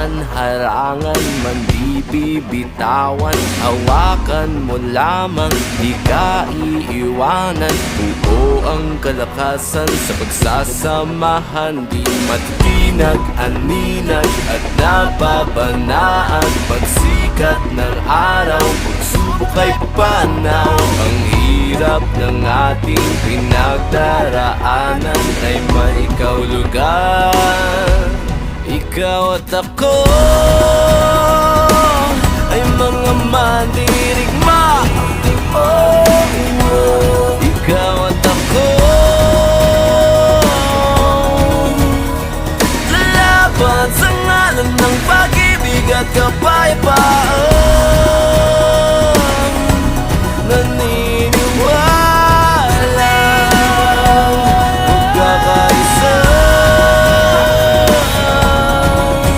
Daanan, harangan, man di bibitawan Hawakan mo lamang, di ka iiwanan. Buo ang kalakasan sa pagsasamahan. Di matinag, aninag at nababanaan Pagsikat ng araw, pagsubok ay panaw Ang hirap ng ating pinagdaraanan Ay may kaulugan Ikaw at ako Ay mga mandirigma. Ikaw at ako Lalaban sa ngalan ng pag-ibig at kapayapaan